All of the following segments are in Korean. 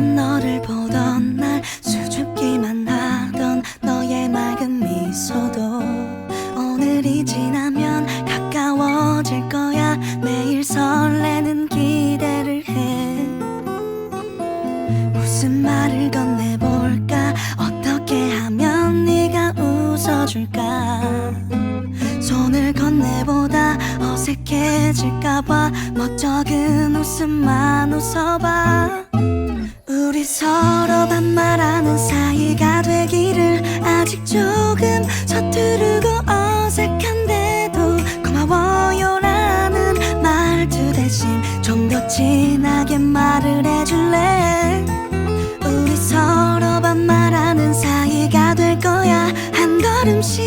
너를 보던 날 수줍기만 하던 너의 맑은 미소도 오늘이 지나면 가까워질 거야. 매일 설레는 기대를 해. 무슨 말을 건네볼까? 어떻게 하면 네가 웃어줄까? 손을 건네보다 어색해질까봐 멋쩍은 웃음만 웃어봐. 서로 반말하는 사이가 되기를 아직 조금 서투르고 어색한데도 고마워요라는 말투 대신 좀 더 진하게 말을 해줄래? 우리 서로 반말하는 사이가 될 거야 한 걸음씩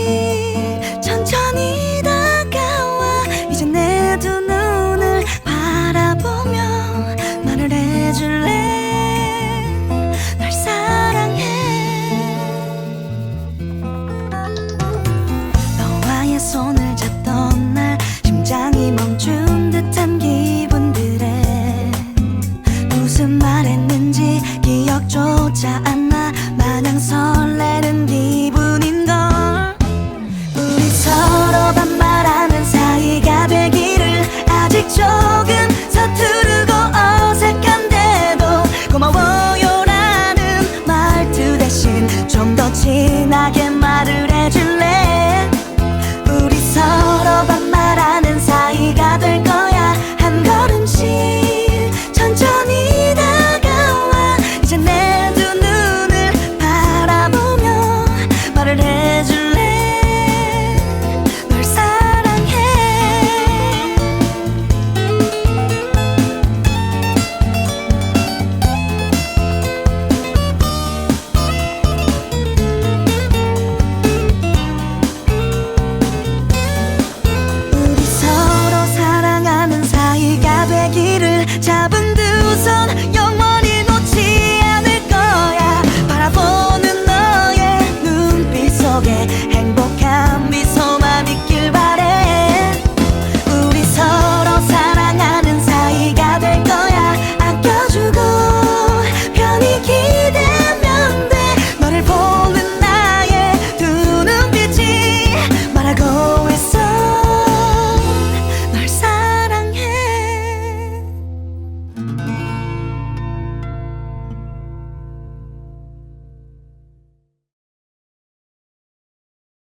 周家安。